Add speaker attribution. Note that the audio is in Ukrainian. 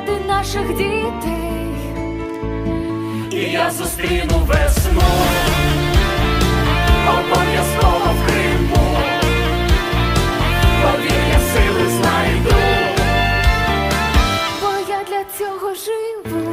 Speaker 1: заради наших дітей, і я зустріну весну,
Speaker 2: обов'язково в Криму, повір'я сили знайду,
Speaker 3: бо я для цього живу.